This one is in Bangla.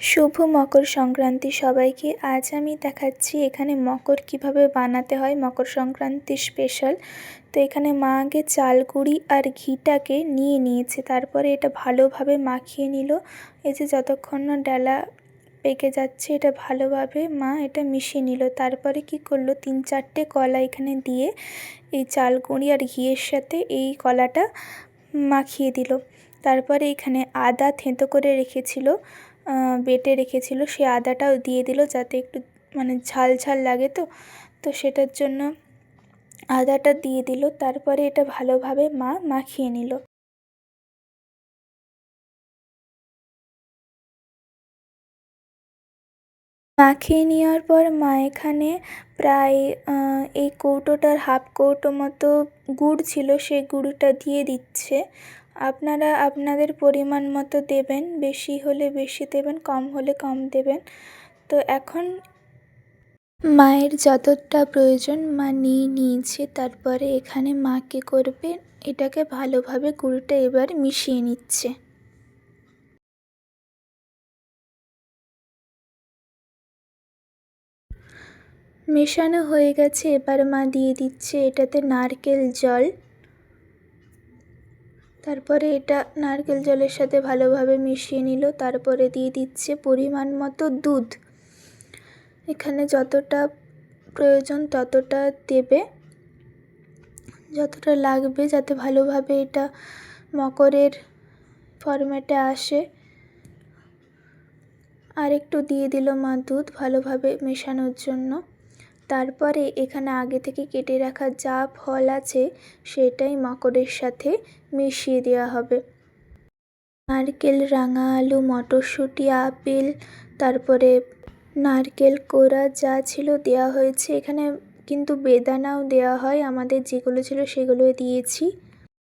শুভ মকর সংক্রান্তি সবাইকে। আজ আমি দেখাচ্ছি এখানে মকর কীভাবে বানাতে হয়। মকর সংক্রান্তি স্পেশাল তো এখানে মা আগে চাল আর ঘিটাকে নিয়ে নিয়েছে। তারপরে এটা ভালোভাবে মাখিয়ে নিল। এই যে যতক্ষণ না ডালা পেকে যাচ্ছে, এটা ভালোভাবে মা এটা মিশিয়ে নিল। তারপরে কি করল? তিন চারটে কলা এখানে দিয়ে এই চাল আর ঘিয়ের সাথে এই কলাটা মাখিয়ে দিল। তারপরে এখানে আদা থেঁতো করে রেখেছিল। বেটে রেখেছিল, সে আদাটাও দিয়ে দিল যাতে একটু মানে ঝাল ঝাল লাগে তো। তো সেটার জন্য আদাটা দিয়ে দিল, তারপরে এটা ভালোভাবে মা মাখিয়ে নিল। মাখিয়ে নেওয়ার পর মা এখানে প্রায় এই কৌটোটার হাফ কৌটো মতো গুড় ছিল সেই গুড়টা দিয়ে দিচ্ছে। আপনারা আপনাদের পরিমাণ মতো দেবেন, বেশি হলে বেশি দেবেন, কম হলে কম দেবেন। তো এখন মায়ের যতটা প্রয়োজন, মা নিয়ে নিয়েছে, তারপরে এখানে মা কী করবে, এটাকে ভালোভাবে গুড়টা এবার মিশিয়ে নিচ্ছে। মেশানো হয়ে গেছে, এবার মা দিয়ে দিচ্ছে এটাতে নারকেল জল। তারপরে এটা নারকেল জলের সাথে ভালোভাবে মিশিয়ে নিল, তারপরে দিয়ে দিচ্ছে পরিমাণ মতো দুধ। এখানে যতটা প্রয়োজন ততটা দেবে। যতটা লাগবে যাতে ভালোভাবে এটা মকরের ফরম্যাটে আসে। আর একটু দিয়ে দিল মা দুধ ভালোভাবে মেশানোর জন্য। তারপরে এখানে আগে থেকে কেটে রাখা যা ফল আছে সেটাই মাকড়ের সাথে মিশিয়ে দেওয়া হবে। নারকেল, রাঙা আলু, মটরশুঁটি, আপেল, তারপরে নারকেল কোড়া যা ছিল দেওয়া হয়েছে। এখানে কিন্তু বেদানাও দেওয়া হয়। আমাদের যেগুলো ছিল সেগুলো দিয়েছি।